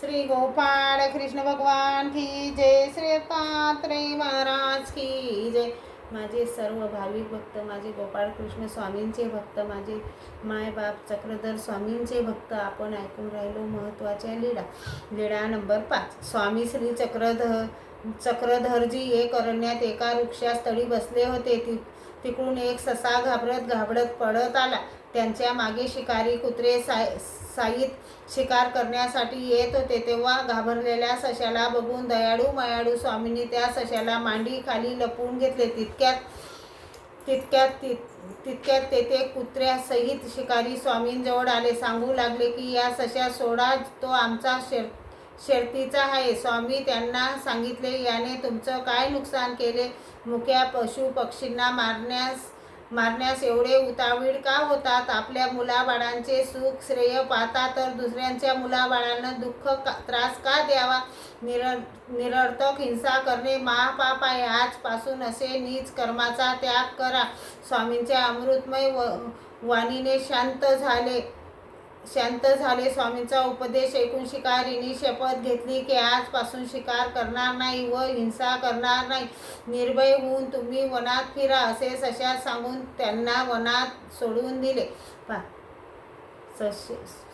श्री गोपाळ कृष्ण भगवान की जय श्री दत्तात्रय महाराज की जय. माझे सर्व भाविक भक्त माझे गोपाळ कृष्ण स्वामींचे भक्त माझे मायबाप चक्रधर स्वामींचे भक्त आपण ऐकून राहिलो महत्त्वाच्या लीळा लीळा नंबर पाच. स्वामी श्री चक्रधर चक्रधरजी एक अरण्यात एका वृक्षास्थळी बसले होते. ती तिकडून एक ससा घाबरत घाबरत पडत आला. त्यांच्या मागे शिकारी कुत्रे साय साईत शिकार करण्यासाठी येत होते. तेव्हा घाबरलेल्या सशाला बघून दयाळू मयाळू स्वामींनी त्या सशाला मांडी खाली लपवून घेतले. तितक्यात तितक्यात तित तितक्यात तेथे कुत्र्यासहित शिकारी स्वामींजवळ आले. सांगू लागले की या सशा सोडा तो आमचा शेर शर्तीचा आहे. स्वामी त्यांना सांगितले याने तुमचं काय नुकसान केले? मुक्या पशु पक्षींना मारण्यास मारण्यास एवढे उतावीळ का होतात? आपल्या मुलाबाळांचे सुख श्रेय पाहता तर दुसऱ्यांच्या मुलाबाळांना दुःख का त्रास का द्यावा? निर निरर्थक हिंसा करणे महापाप आहे. आजपासून असे नीच कर्माचा त्याग करा. स्वामींच्या अमृतमय व वाणीने शांत झाले. शांत झाले. स्वामींचा उपदेश ऐकून शिकारीने शपथ घेतली की आजपासून शिकार करणार नाही व हिंसा करणार नाही. निर्भय होऊन तुम्ही वनात फिरा असे सशा सांगून त्यांना वनात सोडून दिले. पा. सश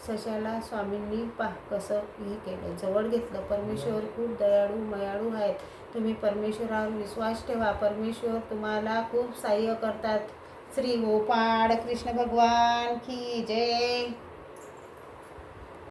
सशाला स्वामींनी पा. कसं हे केलं? जवळ घेतलं. परमेश्वर खूप दयाळू मयाळू आहेत. तुम्ही परमेश्वरावर विश्वास ठेवा. परमेश्वर तुम्हाला खूप सहाय्य करतात. श्री गोपाळ कृष्ण भगवान की जय.